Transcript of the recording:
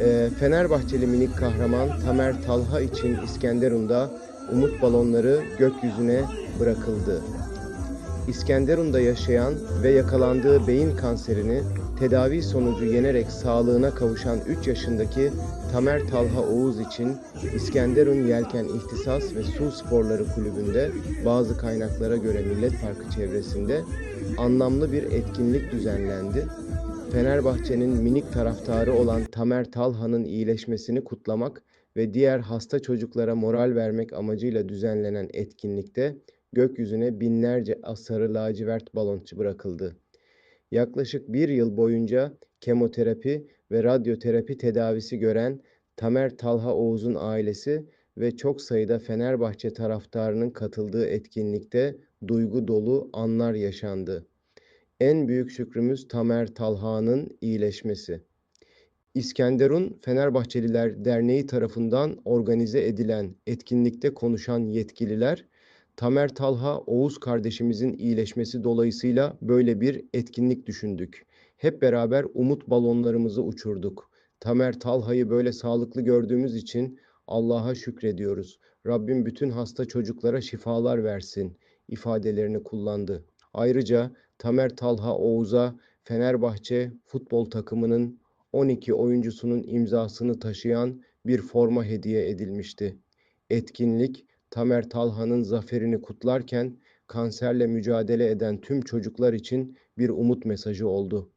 Ee, Fenerbahçeli minik kahraman Tamer Talha için İskenderun'da umut balonları gökyüzüne bırakıldı. İskenderun'da yaşayan ve yakalandığı beyin kanserini tedavi sonucu yenerek sağlığına kavuşan 3 yaşındaki Tamer Talha Oğuz için İskenderun Yelken İhtisas ve Su Sporları Kulübü'nde bazı kaynaklara göre Millet Parkı çevresinde anlamlı bir etkinlik düzenlendi. Fenerbahçe'nin minik taraftarı olan Tamer Talha'nın iyileşmesini kutlamak ve diğer hasta çocuklara moral vermek amacıyla düzenlenen etkinlikte gökyüzüne binlerce sarı lacivert balon bırakıldı. Yaklaşık bir yıl boyunca kemoterapi ve radyoterapi tedavisi gören Tamer Talha Oğuz'un ailesi ve çok sayıda Fenerbahçe taraftarının katıldığı etkinlikte duygu dolu anlar yaşandı. En büyük şükrümüz Tamer Talha'nın iyileşmesi. İskenderun Fenerbahçeliler Derneği tarafından organize edilen etkinlikte konuşan yetkililer Tamer Talha Oğuz kardeşimizin iyileşmesi dolayısıyla böyle bir etkinlik düşündük. Hep beraber umut balonlarımızı uçurduk. Tamer Talha'yı böyle sağlıklı gördüğümüz için Allah'a şükrediyoruz. Rabbim bütün hasta çocuklara şifalar versin ifadelerini kullandı. Ayrıca Tamer Talha Oğuz'a Fenerbahçe futbol takımının 12 oyuncusunun imzasını taşıyan bir forma hediye edilmişti. Etkinlik Tamer Talha'nın zaferini kutlarken kanserle mücadele eden tüm çocuklar için bir umut mesajı oldu.